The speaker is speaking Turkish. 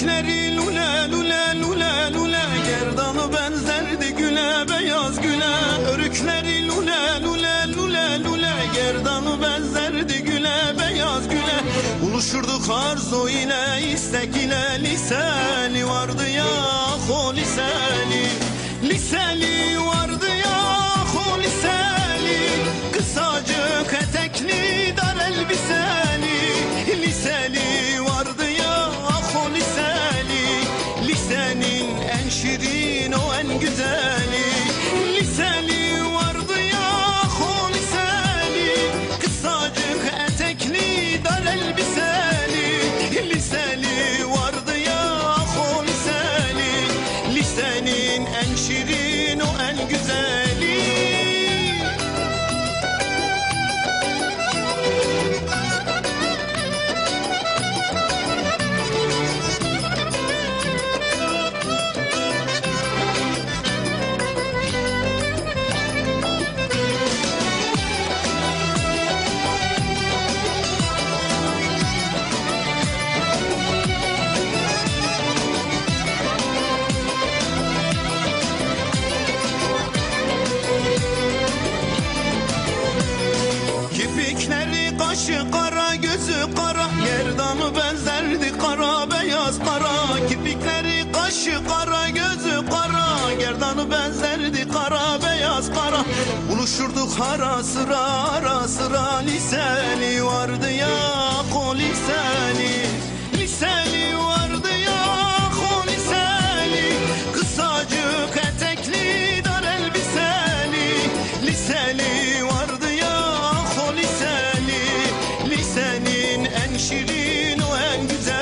Gözleri lule lule lule lule. Gerdanı benzerdi güle beyaz güle Örükleri lule lule lule lule. Gerdanı benzerdi güle beyaz güle Buluşurduk arzu ile istek ile. Liseli vardı ya o liseli. Liseli vardı ya o liseli. Kısacık etekli dar elbise. أنشدين وأن kaşı kara gözü kara Gerdanı benzerdi kara beyaz kara. Kirpikleri kaşı kara gözü kara Gerdanı benzerdi kara beyaz kara. Buluşurduk ara sıra ara sıra Liseli vardı ya kol liseli. Liseli vardı ya kol liseli. Kısacık etekli dar elbiseli. Liseli you desire.